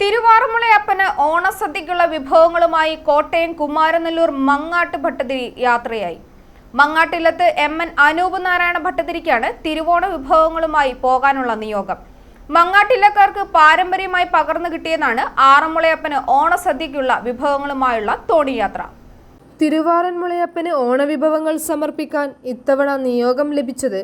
തിരുവാറുമുളയപ്പന് ഓണസദ്യക്കുള്ള വിഭവങ്ങളുമായി കോട്ടയം കുമാരനല്ലൂർ മങ്ങാട്ട് ഭട്ടതിരി യാത്രയായി. മങ്ങാട്ടില്ലത്ത് M N Anoop Narayana ഭട്ടതിരിക്കാണ് തിരുവോണ വിഭവങ്ങളുമായി പോകാനുള്ള നിയോഗം. മങ്ങാട്ടില്ലക്കാർക്ക് പാരമ്പര്യമായി പകർന്നു കിട്ടിയതാണ് ആറന്മുളയപ്പന് ഓണസദ്യക്കുള്ള വിഭവങ്ങളുമായുള്ള തോണിയാത്ര. തിരുവാറന്മുളയപ്പന് ഓണവിഭവങ്ങൾ സമർപ്പിക്കാൻ ഇത്തവണ നിയോഗം ലഭിച്ചത്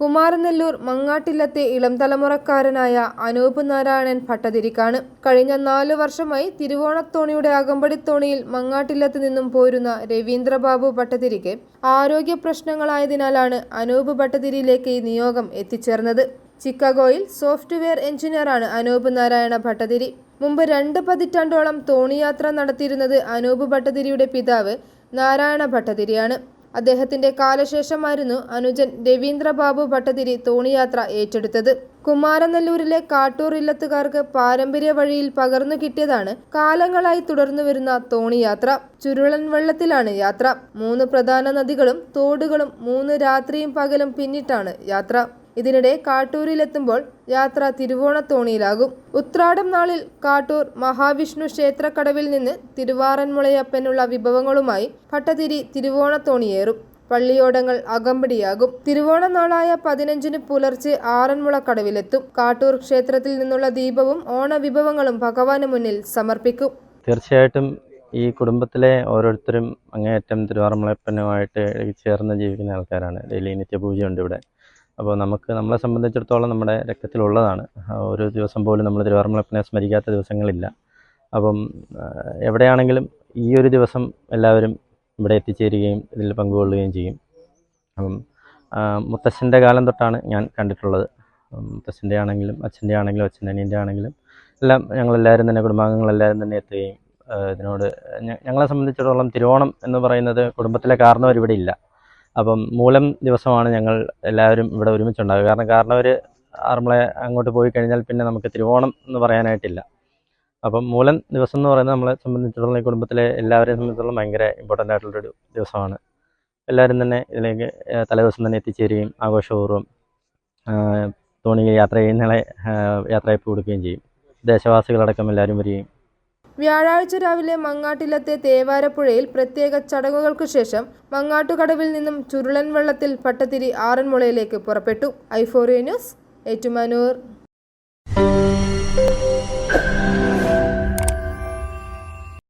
കുമാരനെല്ലൂർ മങ്ങാട്ടില്ലത്തെ ഇളം തലമുറക്കാരനായ അനൂപ് നാരായണൻ ഭട്ടതിരിക്കാണ്. കഴിഞ്ഞ നാലു വർഷമായി തിരുവോണത്തോണിയുടെ അകമ്പടിത്തോണിയിൽ മങ്ങാട്ടില്ലത്ത് നിന്നും പോരുന്ന രവീന്ദ്രബാബു ഭട്ടതിരിക്ക് ആരോഗ്യ പ്രശ്നങ്ങളായതിനാലാണ് അനൂപ് ഭട്ടതിരിയിലേക്ക് ഈ നിയോഗം എത്തിച്ചേർന്നത്. ചിക്കാഗോയിൽ സോഫ്റ്റ്വെയർ എഞ്ചിനീയറാണ് അനൂപ് നാരായണ ഭട്ടതിരി. മുമ്പ് രണ്ട് പതിറ്റാണ്ടോളം തോണിയാത്ര നടത്തിയിരുന്നത് അനൂപ് ഭട്ടതിരിയുടെ പിതാവ് നാരായണ ഭട്ടതിരിയാണ്. അദ്ദേഹത്തിന്റെ കാലശേഷമായിരുന്നു അനുജൻ രവീന്ദ്രബാബു ഭട്ടതിരി തോണിയാത്ര ഏറ്റെടുത്തത്. കുമാരനെല്ലൂരിലെ കാട്ടൂർ ഇല്ലത്തുകാർക്ക് പാരമ്പര്യ വഴിയിൽ പകർന്നു കിട്ടിയതാണ് കാലങ്ങളായി തുടർന്നു വരുന്ന തോണിയാത്ര. ചുരുളൻ വെള്ളത്തിലാണ് യാത്ര. മൂന്ന് പ്രധാന നദികളും തോടുകളും മൂന്ന് രാത്രിയും പകലും പിന്നിട്ടാണ് യാത്ര. ഇതിനിടെ കാട്ടൂരിലെത്തുമ്പോൾ യാത്ര തിരുവോണത്തോണിയിലാകും. ഉത്രാടം നാളിൽ കാട്ടൂർ മഹാവിഷ്ണു ക്ഷേത്രക്കടവിൽ നിന്ന് തിരുവാറന്മുളയപ്പനുള്ള വിഭവങ്ങളുമായി ഭട്ടതിരി തിരുവോണത്തോണിയേറും. പള്ളിയോടങ്ങൾ അകമ്പടിയാകും. തിരുവോണ നാളായ പതിനഞ്ചിന് പുലർച്ചെ ആറന്മുളക്കടവിലെത്തും. കാട്ടൂർ ക്ഷേത്രത്തിൽ നിന്നുള്ള ദീപവും ഓണവിഭവങ്ങളും ഭഗവാന് മുന്നിൽ സമർപ്പിക്കും. തീർച്ചയായിട്ടും ഈ കുടുംബത്തിലെ ഓരോരുത്തരും അങ്ങേയറ്റം തിരുവാറന്മുളപ്പനുമായിട്ട് ചേർന്ന് ജീവിക്കുന്ന ആൾക്കാരാണ്. ഡെയിലി നിത്യപൂജയുണ്ട് ഇവിടെ. അപ്പോൾ നമുക്ക് നമ്മളെ സംബന്ധിച്ചിടത്തോളം നമ്മുടെ രക്തത്തിലുള്ളതാണ്. ഒരു ദിവസം പോലും നമ്മൾ തിരുവാറന്മുളയപ്പനെ സ്മരിക്കാത്ത ദിവസങ്ങളില്ല. അപ്പം എവിടെയാണെങ്കിലും ഈ ഒരു ദിവസം എല്ലാവരും ഇവിടെ എത്തിച്ചേരുകയും ഇതിൽ പങ്കുകൊള്ളുകയും ചെയ്യും. അപ്പം മുത്തശ്ശന്റെ കാലം തൊട്ടാണ് ഞാൻ കണ്ടിട്ടുള്ളത്. മുത്തശ്ശന്റെ ആണെങ്കിലും അച്ഛന്റെ ആണെങ്കിലും അച്ഛന്റെ അനിയന്റെ ആണെങ്കിലും എല്ലാം ഞങ്ങളെല്ലാവരും തന്നെ കുടുംബാംഗങ്ങളെല്ലാവരും തന്നെ എത്തുകയും ഇതിനോട് ഞങ്ങളെ സംബന്ധിച്ചിടത്തോളം തിരുവോണം എന്ന് പറയുന്നത് കുടുംബത്തിലെ കാരണവർ ഇവിടെ ഇല്ല. അപ്പം മൂലം ദിവസമാണ് ഞങ്ങൾ എല്ലാവരും ഇവിടെ ഒരുമിച്ചുണ്ടാകുക കാരണം കാരണവർ ആറന്മുള അങ്ങോട്ട് പോയി കഴിഞ്ഞാൽ പിന്നെ നമുക്ക് തിരുവോണം എന്ന് പറയാനായിട്ടില്ല. അപ്പം മൂലം ദിവസം എന്ന് പറയുന്നത് നമ്മളെ സംബന്ധിച്ചിടത്തോളം ഈ കുടുംബത്തിലെ എല്ലാവരെയും സംബന്ധിച്ചിടത്തോളം ഭയങ്കര ഇമ്പോർട്ടന്റ് ആയിട്ടുള്ളൊരു ദിവസമാണ്. എല്ലാവരും തന്നെ ഇതിലേക്ക് തലേദിവസം തന്നെ എത്തിച്ചേരുകയും ആഘോഷപൂർവം തോണിയിൽ യാത്ര ചെയ്യുന്നയാളെ യാത്രയപ്പ് കൊടുക്കുകയും ചെയ്യും. ദേശവാസികളടക്കം എല്ലാവരും വരികയും വ്യാഴാഴ്ച രാവിലെ മങ്ങാട്ടിലത്തെ തേവാരപ്പുഴയിൽ പ്രത്യേക ചടങ്ങുകൾക്ക് ശേഷം മങ്ങാട്ടുകടവിൽ നിന്നും ചുരുളൻ വെള്ളത്തിൽ പട്ടത്തിരി ആറന്മുളയിലേക്ക് പുറപ്പെട്ടു. Euphoria news Ettumanoor.